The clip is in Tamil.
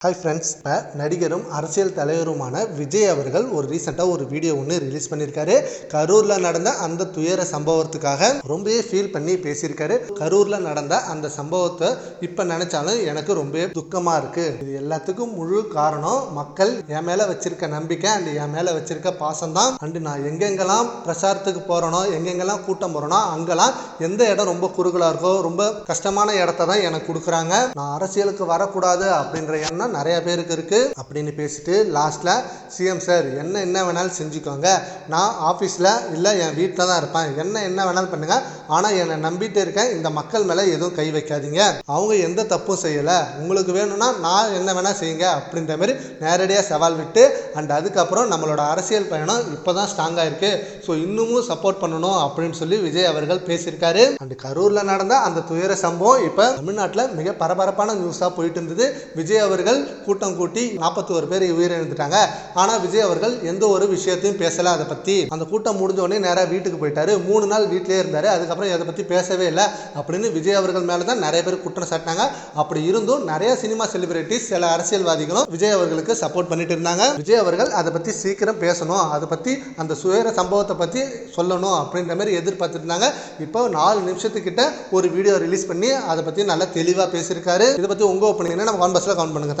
ஹாய் ஃப்ரெண்ட்ஸ் இப்போ நடிகரும் அரசியல் தலைவருமான விஜய் அவர்கள் ஒரு ரீசெண்டாக ஒரு வீடியோ ஒன்று ரிலீஸ் பண்ணியிருக்காரு கரூரில் நடந்த அந்த துயர சம்பவத்துக்காக ரொம்பவே ஃபீல் பண்ணி பேசியிருக்காரு. கரூரில் நடந்த அந்த சம்பவத்தை இப்போ நினச்சாலும் எனக்கு ரொம்பவே துக்கமாக இருக்குது இது எல்லாத்துக்கும் முழு காரணம் மக்கள் என் மேலே வச்சிருக்க நம்பிக்கை அண்ட் என் மேலே வச்சிருக்க பாசம் தான் அண்டு நான் எங்கெங்கெல்லாம் பிரச்சாரத்துக்கு போகிறனோ எங்கெங்கெல்லாம் கூட்டம் போகிறனோ அங்கெல்லாம் எந்த இடம் ரொம்ப குறுகலாக இருக்கோ ரொம்ப கஷ்டமான இடத்த தான் எனக்கு கொடுக்குறாங்க. நான் அரசியலுக்கு வரக்கூடாது அப்படின்ற எண்ணம் நிறைய பேருக்கு இருக்கு அப்படின்னு பேசிட்டு லாஸ்ட்டில் சிஎம் சார் என்ன என்ன வேணாலும் செஞ்சுக்கோங்க. நான் ஆஃபீஸில் இல்லை என் வீட்டில் தான் இருப்பேன். என்ன என்ன வேணாலும் பண்ணுங்க. ஆனால் என்னை நம்பிட்டு இருக்கேன். இந்த மக்கள் மேலே எதுவும் கை வைக்காதீங்க. அவங்க எந்த தப்பும் செய்யலை. உங்களுக்கு வேணும்னா நான் என்ன வேணால் செய்யுங்க. அப்படின்ற மாதிரி நேரடியாக சவால் விட்டு அண்ட் அதுக்கப்புறம் நம்மளோட அரசியல் பயணம் இப்போ தான் ஸ்ட்ராங்காக இருக்குது ஸோ இன்னமும் சப்போர்ட் பண்ணணும் அப்படின்னு சொல்லி விஜய் அவர்கள் பேசியிருக்காரு. அண்ட் கரூரில் நடந்த அந்த துயர சம்பவம் இப்போ தமிழ்நாட்டில் மிக பரபரப்பான நியூஸாக போயிட்டு இருந்தது. விஜய் அவர்கள் கூட்டம் கூட்டி நாற்பத்தோரு பேர் உயிரிழந்துட்டாங்க. ஆனால் விஜய் அவர்கள் எந்த ஒரு விஷயத்தையும் பேசலை அதை பற்றி அந்த கூட்டம் முடிஞ்ச உடனே நேராக வீட்டுக்கு போயிட்டாரு. மூணு நாள் வீட்டிலே இருந்தார். அதுக்கப்புறம் இதை பற்றி பேசவே இல்லை அப்படின்னு விஜய் அவர்கள் மேலே தான் நிறைய பேர் குற்றம் சாட்டினாங்க. அப்படி இருந்தும் நிறைய சினிமா செலிபிரிட்டிஸ் சில அரசியல்வாதிகளும் விஜய் அவர்களுக்கு சப்போர்ட் பண்ணிட்டு இருந்தாங்க. விஜய் அவர்கள் அதை பற்றி சீக்கிரம் பேசணும். அதை பற்றி அந்த சுயர சம்பவத்தை பற்றி சொல்லணும் அப்படின்ற மாதிரி எதிர்பார்த்துருந்தாங்க இப்போ நாலு நிமிஷத்துக்கிட்ட ஒரு வீடியோ ரிலீஸ் பண்ணி அதை பற்றி நல்லா தெளிவாக பேசியிருக்காரு. இதை பற்றி உங்கள் ஒப்பீனியன் நம்ம கான்பஸில் கவுண்ட் பண்ணுங்கள்